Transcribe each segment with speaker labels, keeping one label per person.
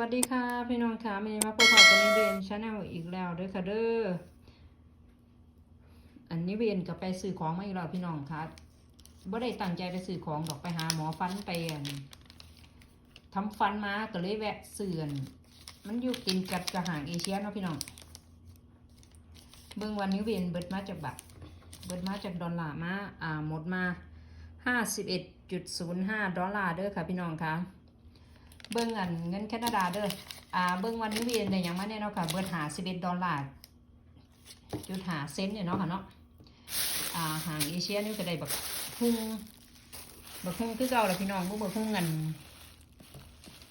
Speaker 1: วัสดีค่ะพี่น้องค่ะมีมาพบกับนิเวียนชาแนลอีกแล้วด้วยค่ะเด้ออันนี้เวียนกับไปซื้อของมาอีกแล้วพี่น้องค่ะบ่ได้ตั้งใจไปซื้อของดอกไปหาหมอฟันไปอันทำฟันมาก็เลยแวะซื้อนมันอยู่กินกัดกระหางเอเชียเนาะพี่น้องเบิ่งวันนี้เวียนเบิดมาจากบัตรเบิดมาจากดอลลาร์มาอ่าหมดมาห้าสิบเอ็ดจุดศูนย์ห้าดอลลาร์เด้อค่ะพี่น้องค่ะ เบิ้งอันเงินแคนาดาเด้ออ่าเบิ้งวันนี้เวียนได้หยังมาแน่เนาะค่ะเบิดหา11ดดอลลาร์จุดหาเซนต์เนี่ยเนาะค่ะเนาะอ่าหางเอเชียนี่ก็ได้บักฮุงบักฮุงคือเก่าแหละพี่น้องบ่บักฮุงเงิน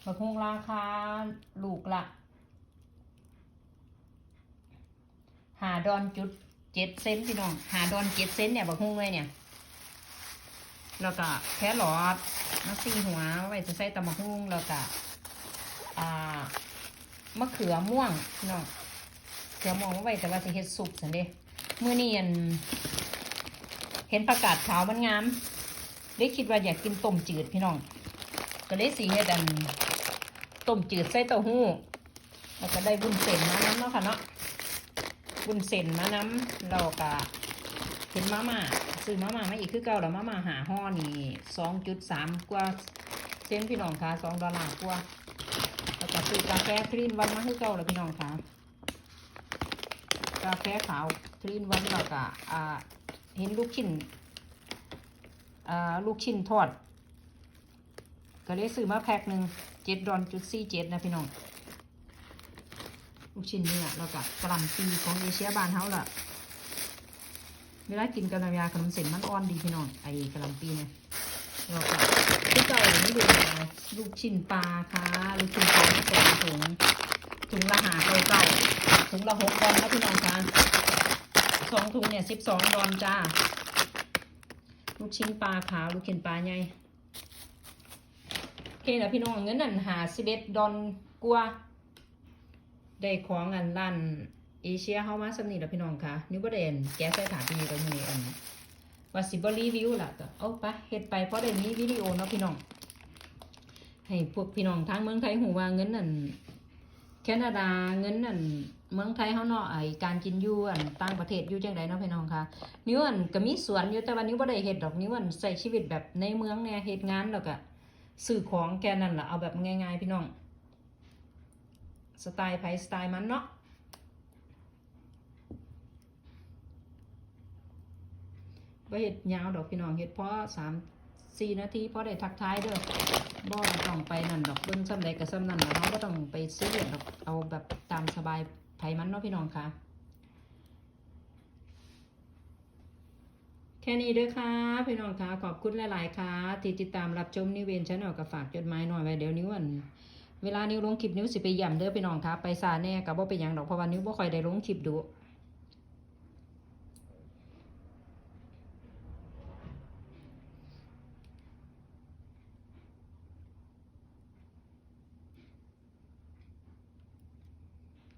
Speaker 1: บักฮุงราคาลูกละหาดอนจุดเจ็ดเซนต์พี่น้องหาดอนเจ็ดเซนต์เนี่ยบักฮุงเลยเนี่ย แล้วก็แครอทมะซีหัวไว้จะใส่ตำมะฮุ่งแล้วก็อ่ามะเขือม่วงพี่น้องเขือม่วงไว้แต่ว่าจะเฮ็ดสุกสันเด้มื้อนี้อันเห็นประกาศขาวมันงามได้คิดว่าอยากกินต้มจืดพี่น้อง ก็เลยสีเฮ็ดอันต้มจืดใส่เต้าหู้แล้วก็ได้บุญเส้นมาน้ำเนาะค่ะเนาะบุญเส้นมาน้ำแล้วก็เห็นมาม่า ซื้อมาม่ามาอีกคือเก่าแล้วมาม่าหาห่อนี่สองจุดสามกว่าเซนพี่น้องคะสองดอลลาร์กว่าแล้วก็ซื้อกาแฟคลีนวันมาคือเก่าแล้วพี่น้องคะกาแฟขาวคลีนวันแล้วก็อ่าเห็นลูกชิ้นอ่าลูกชิ้นทอดก็เลยซื้อมาแพ็คหนึ่งเจ็ดดอนจุดสี่เจ็ดนะพี่น้องลูกชิ้นเนี่ยแล้วก็กระหลำปีของเอเชียบานเฮาล่ะ เวลากินกับน้ำยาขนมเส้นมันอ่อนดีพี่น้องไอ้กะหล่ำปีเนี่ยเราก็ที่เก่าอย่างนี้ดูลูกชิ้นปลาค่ะลูกชิ้นปลาที่ถุงถุงละหาเก่าเก่าถุงละหกดอนนะพี่น้องค่ะสองถุงเนี่ยสิบสองดอนจ้าลูกชิ้นปลาขาวลูกชิ้นปลาใหญ่โอเคนะพี่น้องเงินนั่นหาสิบเอ็ดดอนกว่าได้ของอันลั่น เอเชียเฮามาสำนีแล้วพี่น้องค่ะนิวบเดนแก๊สใส่ถาดที่นี่ตรงนี้อันว่าสิบรีวิวล่ะก็เอาไปเฮ็ดไปเพราะได้มีวิดีโอเนาะพี่น้อง ให้พวกพี่น้องทางเมืองไทยหูว่าเงินนั่นแคนาดาเงินนั่นเมืองไทยเฮาเนาะไอการกินอยู่อันต่างประเทศอยู่จังไดเนาะพี่น้องค่ะนิวอันก็มีสวนอยู่แต่ว่านิวบ่ได้เฮ็ดดอกนิวอันใช้ชีวิตแบบในเมืองเนี่ยเฮ็ดงานแล้วก็ซื้อของแค่นั้นล่ะเอาแบบง่ายๆพี่น้อง สไตล์ไผสไตล์มันเนาะ บ่เฮ็ดยาวดอกพี่น้องเฮ็ดเพราะสามสี่นาทีพอได้ทักท้ายเด้อบ่ต้องไปนั่นดอกเบิ่งซ้ำใดก็ซ้ำนั่นล่ะเราก็ต้องไปซื้อเรียดอกเอาแบบตามสบายไผมันเนาะพี่น้องค่ะ แค่นี้เด้อค่ะ พี่น้องค่ะ ขอบคุณหลาย ๆ ค่ะ ที่ติดตามรับชมนิเวนชาแนลก็ฝากจดหมายหน่อยไว้เดี๋ยวนิ้วันเวลานิ้วลงคลิปนิ้วสิไปย่ำเด้อพี่น้องค่ะ ไปซาแน่ก็บ่เป็นยังดอกเพราะว่านิ้วบ่ค่อยได้ลงคลิปดู